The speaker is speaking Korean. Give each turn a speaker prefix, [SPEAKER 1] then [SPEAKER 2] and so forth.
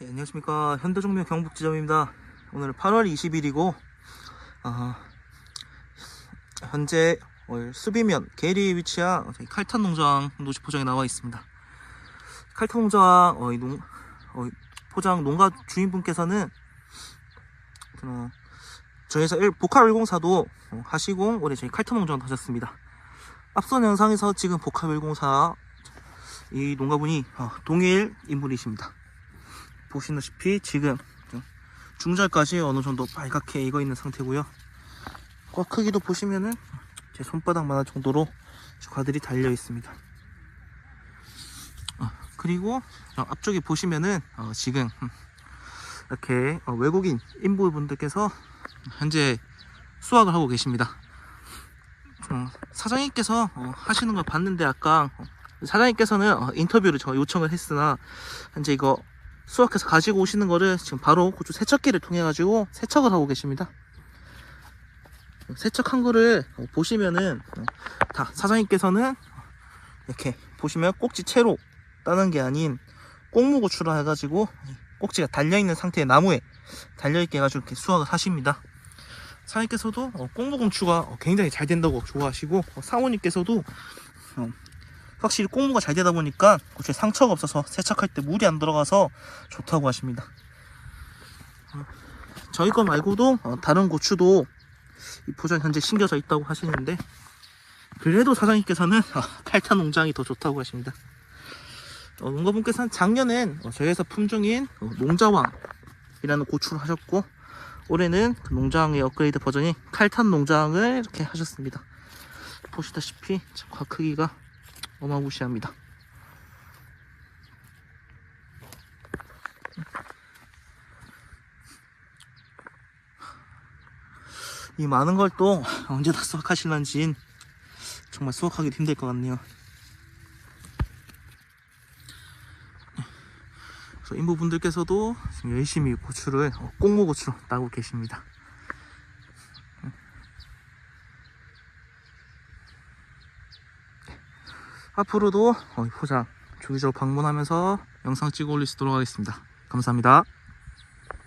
[SPEAKER 1] 네, 안녕하십니까. 현대종묘 경북지점입니다. 오늘 8월 20일이고 어, 현재 어, 수비면 계리에 위치한 저희 칼탄 농장 노지 포장에 나와 있습니다. 칼탄 농장 어, 이 농, 어, 이 포장 농가 주인분께서는 어, 저희에서 일- 보카 104도 어, 하시고 올해 저희 칼탄 농장을 하셨습니다. 앞선 영상에서 지금 보카 104 이 농가분이 어, 동일 인물이십니다 보시다시피 지금 중절까지 어느 정도 빨갛게 익어 있는 상태고요. 과 크기도 보시면은 제 손바닥만한 정도로 과들이 달려 있습니다. 어, 그리고 어, 앞쪽에 보시면은 어, 지금 음, 이렇게 어, 외국인 인부분들께서 현재 수확을 하고 계십니다. 어, 사장님께서 어, 하시는 걸 봤는데 아까 어, 사장님께서는 어, 인터뷰를 저 요청을 했으나 현재 이거 수확해서 가지고 오시는 거를 지금 바로 고추 세척기를 통해 가지고 세척을 하고 계십니다. 세척한 거를 어, 보시면은 어, 다 사장님께서는 이렇게 보시면 꼭지 채로 따는 게 아닌 꽁무고추라 해가지고 꼭지가 달려 있는 상태의 나무에 달려 있게 해가지고 이렇게 수확을 하십니다. 사장님께서도 어, 꽁무공추가 어, 굉장히 잘 된다고 좋아하시고 어, 사모님께서도 어, 확실히 꽁무가 잘 되다 보니까 고추에 상처가 없어서 세척할 때 물이 안 들어가서 좋다고 하십니다. 어, 저희 거 말고도 어, 다른 고추도 이 포장 현재 심겨져 있다고 하시는데 그래도 사장님께서는 어, 칼탄 농장이 더 좋다고 하십니다. 어, 농가분께서는 작년엔 어, 저희 회사 품종인 어, 농자왕이라는 고추를 하셨고 올해는 그 농장의 업그레이드 버전인 칼탄 농장을 이렇게 하셨습니다. 보시다시피 참과 크기가 어마무시합니다. 이 많은 걸 또 언제 다 수확하실런지 정말 수확하기 힘들 것 같네요. 그래서 인부분들께서도 열심히 고추를 어, 꽁무고추로 따고 계십니다. 앞으로도 포장 주기적으로 방문하면서 영상 찍어 있도록 하겠습니다. 감사합니다.